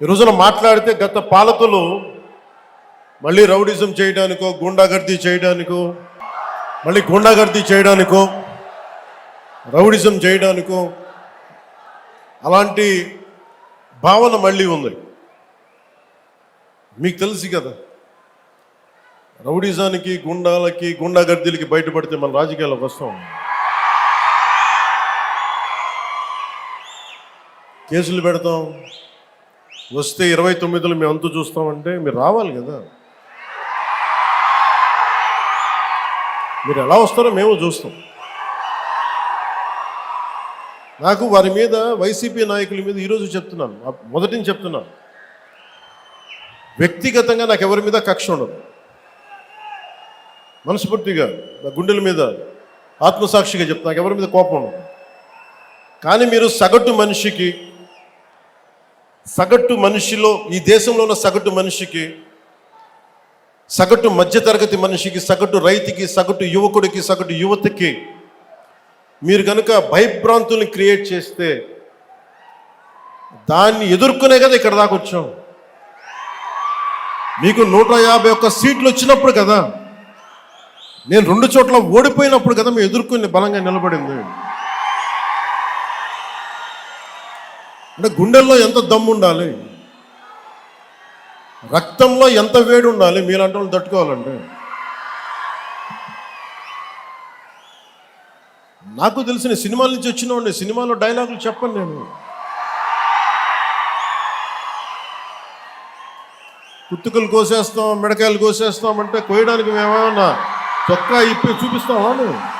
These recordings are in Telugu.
ఈ రోజున మాట్లాడితే గత పాలకులు మళ్ళీ రౌడిజం చేయడానికో గుండాగర్దీ చేయడానికో మళ్ళీ గుండాగర్దీ చేయడానికో రౌడిజం చేయడానికో అలాంటి భావన మళ్ళీ ఉంది. మీకు తెలుసు కదా రౌడిజానికి గుండాలకి గుండాగర్దీలకి బయటపడితే మన రాజకీయాలకు వస్తాం కేసులు పెడతాం వస్తే ఇరవై తొమ్మిదిలో మేము అంత చూస్తామంటే మీరు రావాలి కదా. మీరు ఎలా వస్తారో మేము చూస్తాం. నాకు వారి మీద వైసీపీ నాయకుల మీద ఈరోజు చెప్తున్నాను. మొదటి నుంచి చెప్తున్నాను. వ్యక్తిగతంగా నాకు ఎవరి మీద కక్ష ఉండదు. మనస్ఫూర్తిగా నా గుండెల మీద ఆత్మసాక్షిగా చెప్తా నాకు ఎవరి మీద కోపం ఉండదు. కానీ మీరు సగటు మనిషికి సగటు మనిషిలో ఈ దేశంలో ఉన్న సగటు మనిషికి సగటు మధ్యతరగతి మనిషికి సగటు రైతుకి సగటు యువకుడికి సగటు యువతకి మీరు కనుక భయభ్రాంతుల్ని క్రియేట్ చేస్తే దాన్ని ఎదుర్కొనే కదా ఇక్కడ దాకా వచ్చాం. మీకు నూట యాభై ఒక్క సీట్లు వచ్చినప్పుడు కదా నేను రెండు చోట్ల ఓడిపోయినప్పుడు కదా మేము ఎదుర్కొని బలంగా నిలబడింది. అంటే గుండెల్లో ఎంత దమ్ము ఉండాలి? రక్తంలో ఎంత వేడి ఉండాలి? మీలాంటి వాళ్ళు తట్టుకోవాలంటే. నాకు తెలిసిన సినిమాల నుంచి వచ్చినవాడిని సినిమాలో డైలాగులు చెప్పను నేను. కుత్తుకలు కోసేస్తాం మిడకాయలు కోసేస్తాం అంటే కోయడానికి మేమేమన్నా చొక్కా ఇప్పి చూపిస్తామా నువ్వు?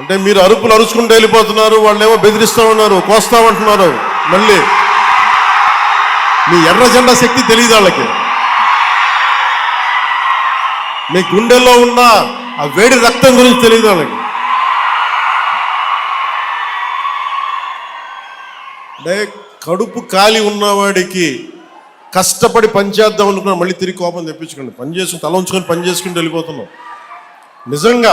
అంటే మీరు అరుపులు అరుచుకుంటూ వెళ్ళిపోతున్నారు వాళ్ళు ఏమో బెదిరిస్తా ఉన్నారు కోస్తామంటున్నారు. మళ్ళీ మీ ఎర్ర జెండా శక్తి తెలియదు వాళ్ళకి. మీ గుండెల్లో ఉన్న ఆ వేడి రక్తం గురించి తెలియదు వాళ్ళకి. అంటే కడుపు కాలి ఉన్నవాడికి కష్టపడి పనిచేద్దాం అనుకున్నా మళ్ళీ తిరిగి కోపం తెప్పించుకోండి. పని చేసుకుని తల ఉంచుకొని పని చేసుకుంటూ వెళ్ళిపోతున్నాం. నిజంగా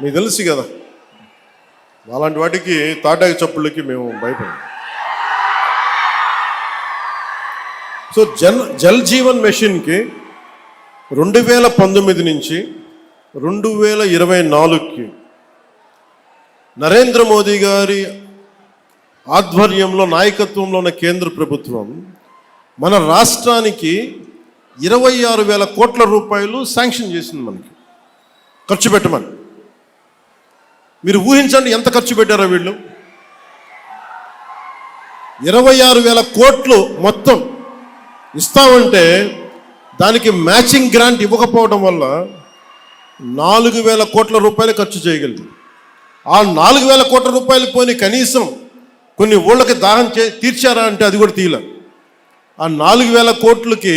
మీకు తెలుసు కదా అలాంటి వాటికి తాటాకి చప్పుళ్ళకి మేము భయపడం సో జన్ జల్ జీవన్ మెషిన్కి రెండు వేల పంతొమ్మిది నుంచి రెండు వేల ఇరవై నాలుగుకి నరేంద్ర మోదీ గారి ఆధ్వర్యంలో నాయకత్వంలో ఉన్న కేంద్ర ప్రభుత్వం మన రాష్ట్రానికి ఇరవై ఆరు వేల కోట్ల రూపాయలు శాంక్షన్ చేసింది మనకి. ఖర్చు పెట్టమని. మీరు ఊహించండి ఎంత ఖర్చు పెట్టారో వీళ్ళు? ఇరవై ఆరు వేల కోట్లు మొత్తం ఇస్తామంటే దానికి మ్యాచింగ్ గ్రాంట్ ఇవ్వకపోవడం వల్ల నాలుగు వేల కోట్ల రూపాయలు ఖర్చు చేయగలిగింది ఆ నాలుగు వేల కోట్ల రూపాయలు పోని కనీసం కొన్ని ఊళ్ళకి దాహం చే తీర్చారా అంటే అది కూడా తీయలే ఆ నాలుగు వేల కోట్లకి